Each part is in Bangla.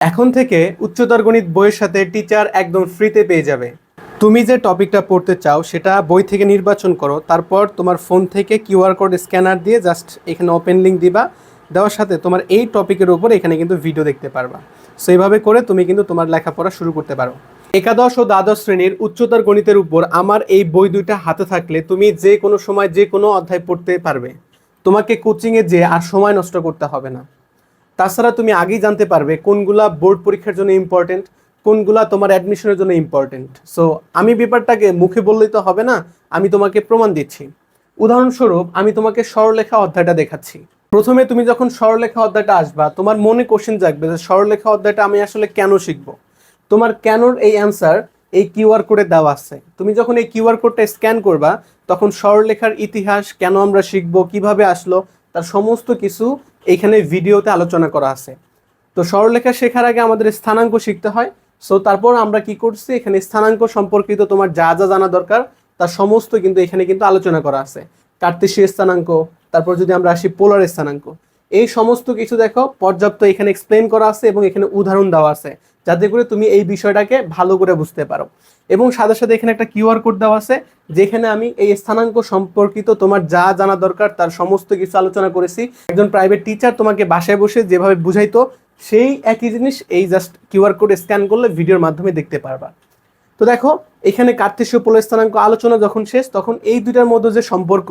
এখন থেকে উচ্চতর গণিত বইয়ের সাথে টিচার একদম ফ্রিতে পেয়ে যাবে। তুমি যে টপিকটা পড়তে চাও, সেটা বই থেকে নির্বাচন করো, তারপর তোমার ফোন থেকে কিউআর কোড স্ক্যানার দিয়ে জাস্ট এখানে ওপেন লিঙ্ক দিবা, দেওয়ার সাথে তোমার এই টপিকের উপর এখানে কিন্তু ভিডিও দেখতে পারবা। সো এইভাবে করে তুমি কিন্তু তোমার লেখাপড়া শুরু করতে পারো। একাদশ ও দ্বাদশ শ্রেণির উচ্চতর গণিতের উপর আমার এই বই দুইটা হাতে থাকলে তুমি যে কোনো সময় যে কোনো অধ্যায় পড়তে পারবে। তোমাকে কোচিংয়ে যেয়ে আর সময় নষ্ট করতে হবে না। তাছাড়া তুমি আগেই জানতে পারবে কোনগুলা বোর্ড পরীক্ষার জন্য ইম্পর্টেন্ট কোনগুলা তোমার অ্যাডমিশনের জন্য ইম্পর্টেন্ট সো আমি ব্যাপারটাকে মুখে বললেই তো হবে না, আমি তোমাকে প্রমাণ দিচ্ছি। উদাহরণস্বরূপ, আমি তোমাকে সরলেখা অধ্যায়টা দেখাচ্ছি। প্রথমে তুমি যখন সরলেখা অধ্যায়টা আসবা, তোমার মনে কোশ্চেন জাগবে যে সরলেখা অধ্যায়টা আমি আসলে কেন শিখব? তোমার কেনর এই অ্যান্সার এই কিউআর কোডে দেওয়া আছে। তুমি যখন এই কিউআর কোডটা স্ক্যান করবা, তখন সরলেখার ইতিহাস, কেন আমরা শিখব, কীভাবে আসলো, তার সমস্ত কিছু এইখানে ভিডিওতে আলোচনা করা আছে। তো সরলরেখা শেখার আগে আমাদের স্থানাঙ্ক শিখতে হয়। সো তারপর আমরা কি করছি? এখানে স্থানাঙ্ক সম্পর্কিত তোমার যা যা জানা দরকার, তার সমস্ত কিন্তু এখানে কিন্তু আলোচনা করা আছে। কার্তেশীয় স্থানাঙ্ক, তারপর যদি আমরা আসি পোলার স্থানাঙ্ক। এই সমস্ত কিছু দেখো, পর্যাপ্ত এখানে এক্সপ্লেন করা আছে এবং এখানে উদাহরণ দেওয়া আছে, যাতে করে তুমি এই বিষয়টাকে ভালো করে বুঝতে পারো। এবং সাথে সাথে এখানে একটা কিউআর কোড দেওয়া আছে, যেখানে আমি এই স্থানাঙ্ক সম্পর্কিত তোমার যা জানা দরকার তার সমস্ত কিছু আলোচনা করেছি। একজন প্রাইভেট টিচার তোমাকে বাসায় বসে যেভাবে বুঝাইতো, সেই একই জিনিস এই জাস্ট কিউআর কোড স্ক্যান করলে ভিডিওর মাধ্যমে দেখতে পারবা। তো দেখো, এখানে কার্তেশীয় পোল স্থানাঙ্ক আলোচনা যখন শেষ, তখন এই দুইটার মধ্যে যে সম্পর্ক,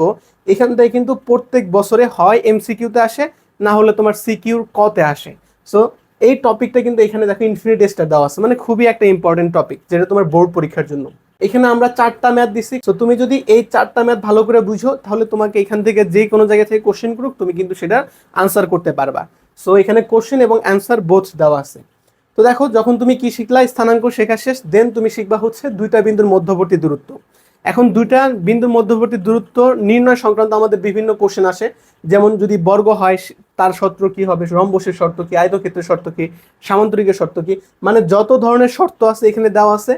এখান থেকে কিন্তু প্রত্যেক বছরে হয় এমসিকিউতে আসে না হলে তোমার সিকিউর কতে আসে। সো এই টপিকটা কিন্তু এখানে দেখো ইনফিনিট স্টার দেওয়া আছে। মানে খুবই একটা ইম্পর্টেন্ট টপিক যেটা তোমার বোর্ড পরীক্ষার জন্য। এখানে আমরা চারটা ম্যাথ দিছি। তো তুমি যদি এই চারটা ম্যাথ ভালো করে বুঝো, তাহলে তোমাকে এখান থেকে যে কোনো জায়গা থেকে কোশ্চেন করুক, তুমি কিন্তু সেটা আনসার করতে পারবা। সো এখানে কোশ্চেন এবং অ্যান্সার বোথ দেওয়া আছে। তো দেখো, যখন তুমি কি শিখলা, স্থানাঙ্ক শেখা শেষ দেন তুমি শিখবা হচ্ছে দুইটা বিন্দুর মধ্যবর্তী দূরত্ব। এখন দুইটা বিন্দুর মধ্যবর্তী দূরত্ব নির্ণয় সংক্রান্ত আমাদের বিভিন্ন কোশ্চেন আসে। যেমন যদি বর্গ হয়, তার শর্ত কি হবে? রম্বসের শর্ত কি? আয়তক্ষেত্রের শর্ত কি? সামান্তরিকের শর্ত কি? মানে যত ধরনের শর্ত আছে এখানে দেওয়া আছে।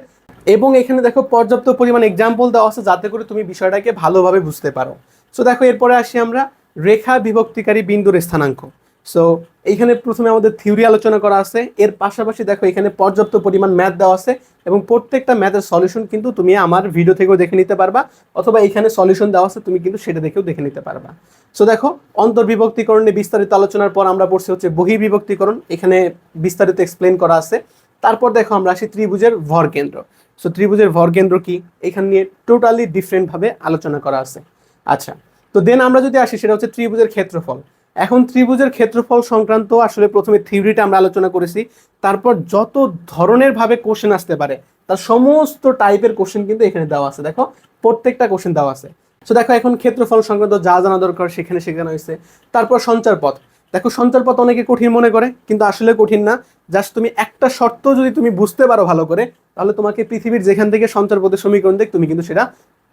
এবং এখানে দেখো পর্যাপ্ত পরিমাণ এক্সাম্পল দেওয়া আছে যাতে করে তুমি বিষয়টাকে ভালোভাবে বুঝতে পারো। সো দেখো, এরপরে আসি আমরা রেখা বিভক্তিকারী বিন্দুর স্থানাঙ্ক। সো এইখানে প্রথমে আমাদের থিওরি আলোচনা করা আছে। এর পাশাপাশি দেখো এখানে পর্যাপ্ত পরিমাণ ম্যাথ দেওয়া আছে এবং প্রত্যেকটা ম্যাথের সলিউশন কিন্তু তুমি আমার ভিডিও থেকেও দেখে নিতে পারবা অথবা এখানে সলিউশন দেওয়া আছে তুমি কিন্তু সেটা দেখেও দেখে নিতে পারবা। সো দেখো, অন্তর্বিভক্তিকরণ বিস্তারিত আলোচনার পর আমরা পড়ছি হচ্ছে বহির্বিভক্তিকরণ। এখানে বিস্তারিত এক্সপ্লেন করা আছে। তারপর দেখো আমরা আসি ত্রিভুজের ভর কেন্দ্র। সো ত্রিভুজের ভর কেন্দ্র কি? এখান নিয়ে টোটালি ডিফারেন্টভাবে আলোচনা করা আছে। আচ্ছা তো দেন আমরা যদি আসি সেটা হচ্ছে ত্রিভুজের ক্ষেত্রফল। এখন ত্রিভুজের ক্ষেত্রফল সংক্রান্ত আসলে প্রথমে থিওরিটা আমরা আলোচনা করেছি। তারপর যত ধরনের ভাবে কোশ্চেন আসতে পারে, তার সমস্ত টাইপের কোশ্চেন কিন্তু এখানে দেওয়া আছে। দেখো, প্রত্যেকটা কোশ্চেন দেওয়া আছে। তো দেখো, এখন ক্ষেত্রফল সংক্রান্ত যা জানা দরকার সেখানে শেখানো হয়েছে। তারপর সঞ্চার পথ। দেখো, সঞ্চার পথ অনেকে কঠিন মনে করে, কিন্তু আসলে কঠিন না। জাস্ট তুমি একটা শর্ত যদি তুমি বুঝতে পারো ভালো করে, তাহলে তোমাকে পৃথিবীর যেখান থেকে সঞ্চার পথের সমীকরণ দেখ, তুমি কিন্তু সেটা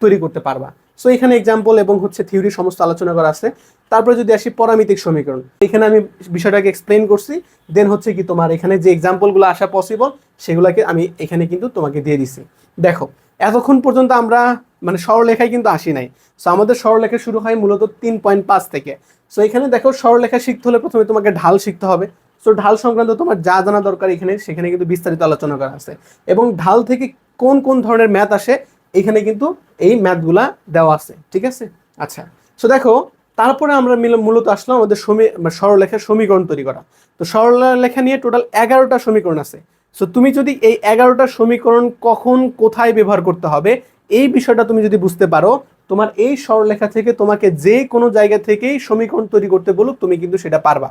তৈরি করতে পারবা। সো এখানে এক্সাম্পল এবং হচ্ছে থিওরি সমস্ত আলোচনা করা আছে। তারপরে যদি আসি পরামিতিক সমীকরণ, এখানে আমি বিষয়টাকে এক্সপ্লেন করছি। দেন হচ্ছে কি তোমার এখানে যে এক্সাম্পলগুলো আসা পসিবল সেগুলোকে আমি এখানে কিন্তু তোমাকে দিয়ে দিছি। দেখো, এতক্ষণ পর্যন্ত আমরা মানে সরলেখায় কিন্তু আসি নাই। সো আমাদের সরলেখা শুরু হয় মূলত তিন পয়েন্ট পাঁচ থেকে। সো এখানে দেখো সরলেখা শিখতে হলে প্রথমে তোমাকে ঢাল শিখতে হবে। সো ঢাল সংক্রান্ত তোমার যা জানা দরকার এখানে, সেখানে কিন্তু বিস্তারিত আলোচনা করা আছে। এবং ঢাল থেকে কোন কোন ধরনের ম্যাথ আসে, এখানে কিন্তু এই ম্যাথগুলা দেওয়া আছে, ঠিক আছে? আচ্ছা সো দেখো, তারপরে আমরা মিলে, মূলত আসলাম আমাদের সমী মানে সরলরেখার সমীকরণ তৈরি করা। তো সরলরেখা নিয়ে টোটাল এগারোটা সমীকরণ আছে। সো তুমি যদি এই এগারোটা সমীকরণ কখন কোথায় ব্যবহার করতে হবে, এই বিষয়টা তুমি যদি বুঝতে পারো, তোমার এই সরলরেখা থেকে তোমাকে যে কোনো জায়গা থেকেই সমীকরণ তৈরি করতে বলুক, তুমি কিন্তু সেটা পারবা।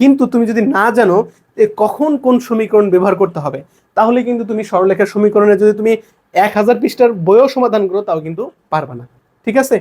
কিন্তু তুমি যদি না জানো যে কখন কোন সমীকরণ ব্যবহার করতে হবে, তাহলে কিন্তু তুমি সরলরেখার সমীকরণে যদি তুমি এক হাজার পৃষ্ঠার বইও সমাধান করো, তাও কিন্তু পারবা না। ঠিক আছে?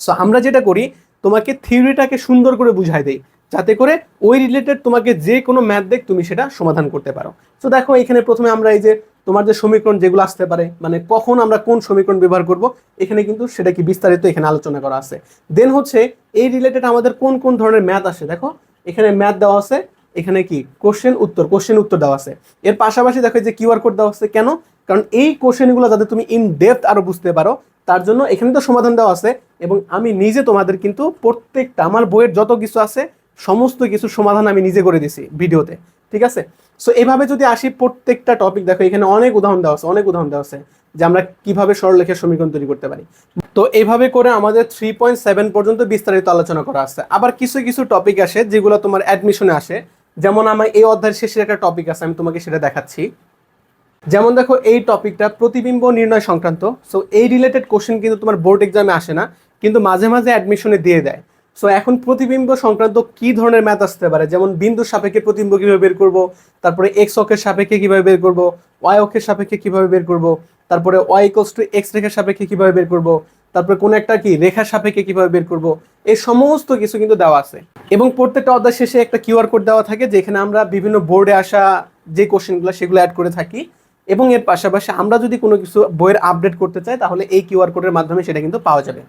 সো আমরা যেটা করি, তোমাকে থিওরিটাকে সুন্দর করে বুঝাই দেই। যাতে করে ওই রিলেটেড তোমাকে যে কোনো ম্যাথ দেখ, তুমি সেটা সমাধান করতে পারো। তো দেখো, এখানে প্রথমে আমরা এই যে তোমার যে সমীকরণ যেগুলো আসতে পারে মানে কখন আমরা কোন সমীকরণ ব্যবহার করব, এখানে কিন্তু সেটা কি বিস্তারিত এখানে আলোচনা করা আছে। দেন হচ্ছে, এই রিলেটেড আমাদের কোন কোন ধরনের ম্যাথ আসে, দেখো? এখানে ম্যাথ দেওয়া আছে, এখানে কি? কোশ্চেন উত্তর কোশ্চেন উত্তর দেওয়া আছে। এর পাশাপাশি দেখো যে কিউআর কোড দেওয়া আছে, কেন? কারণ এই কোশ্চেনগুলো যাতে তুমি ইন ডেপথ আরও বুঝতে পারো, তার জন্য এখানে তো সমাধান দেওয়া আছে এবং আমি নিজে তোমাদের কিন্তু প্রত্যেকটা, আমার বইয়ের যত কিছু আছে, সমস্ত কিছু সমাধান আমি নিজে করে দিছি ভিডিওতে, ঠিক আছে? সো এভাবে যদি আসি প্রত্যেকটা টপিক দেখো এখানে অনেক উদাহরণ দেওয়া আছে, অনেক উদাহরণ দেওয়া আছে যে আমরা কীভাবে সরলরেখার সমীকরণ তৈরি করতে পারি। তো এইভাবে করে আমাদের থ্রি পয়েন্ট সেভেন পর্যন্ত বিস্তারিত আলোচনা করা আছে। আবার কিছু কিছু টপিক আসে যেগুলো তোমার অ্যাডমিশনে আসে। যেমন আমার এই অধ্যায়ের শেষের একটা টপিক আছে, আমি তোমাকে সেটা দেখাচ্ছি। যেমন দেখো, এই টপিকটা প্রতিবিম্ব নির্ণয় সংক্রান্ত। সো এই রিলেটেড কোশ্চেন কিন্তু তোমার বোর্ড এক্সামে আসে না, কিন্তু মাঝে মাঝে অ্যাডমিশনে দিয়ে দেয়। সো এখন প্রতিবিম্ব সংক্রান্ত কি ধরনের ম্যাথ আসতে পারে? যেমন বিন্দু সাপেক্ষে প্রতিবিম্ব কীভাবে বের করব, তারপরে এক্স অক্ষের সাপেক্ষে কীভাবে বের করব ওয়াই অক্ষের সাপেক্ষে কীভাবে বের করব, তারপরে ওয়াই ইকোস টু এক্স রেখার সাপেক্ষে কীভাবে বের করব, তারপরে কোন একটা কি রেখার সাপেক্ষে কীভাবে বের করব, এই সমস্ত কিছু কিন্তু দেওয়া আছে। এবং প্রত্যেকটা অধ্যায় শেষে একটা কিউআর কোড দেওয়া থাকে, যেখানে আমরা বিভিন্ন বোর্ডে আসা যে কোশ্চেনগুলো সেগুলো অ্যাড করে থাকি। এবং এর পাশাপাশি আমরা যদি কোনো কিছু বইয়ের আপডেট করতে চাই, তাহলে এই কিউআর কোডের মাধ্যমে সেটা কিন্তু পাওয়া যাবে।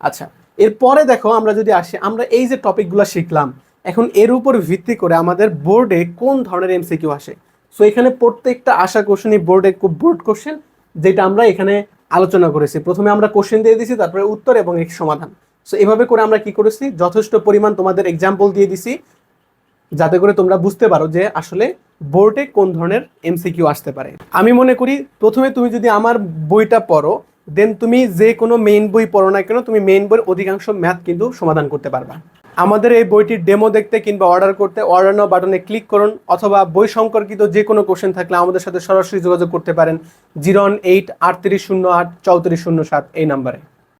আচ্ছা এরপরে দেখো আমরা যদি আসি, আমরা এই যে টপিকগুলো শিখলাম, এখন এর উপর ভিত্তি করে আমাদের বোর্ডে কোন ধরনের এমসিকিউ আসে? সো এখানে প্রত্যেকটা আশা কোশ্চেনই বোর্ডে বোর্ড কোশ্চেন যেটা আমরা এখানে আলোচনা করেছি। প্রথমে আমরা কোশ্চেন দিয়ে দিয়েছি তারপরে উত্তর এবং এক সমাধান। সো এভাবে করে আমরা কি করেছি? যথেষ্ট পরিমাণ তোমাদের এক্সাম্পল দিয়ে দিছি। যাতে করে তোমরা বুঝতে পারো যে আসলে বোর্ডে কোন ধরনের এমসিকিউ আসতে পারে। আমি মনে করি প্রথমে তুমি যদি আমার বইটা পড়ো দেন তুমি যে কোনো মেইন বই পড়ো না কেন, তুমি মেইন বইয়ের অধিকাংশ ম্যাথ কিন্তু সমাধান করতে পারবা। আমাদের এই বইটির ডেমো দেখতে কিংবা অর্ডার করতে অর্ডার নাও বাটনে ক্লিক করুন, অথবা বই সম্পর্কিত যে কোনো কোশ্চেন থাকলে আমাদের সাথে সরাসরি যোগাযোগ করতে পারেন জিরো এইট আটত্রিশ শূন্য আট চৌত্রিশ শূন্য সাত এই নাম্বারে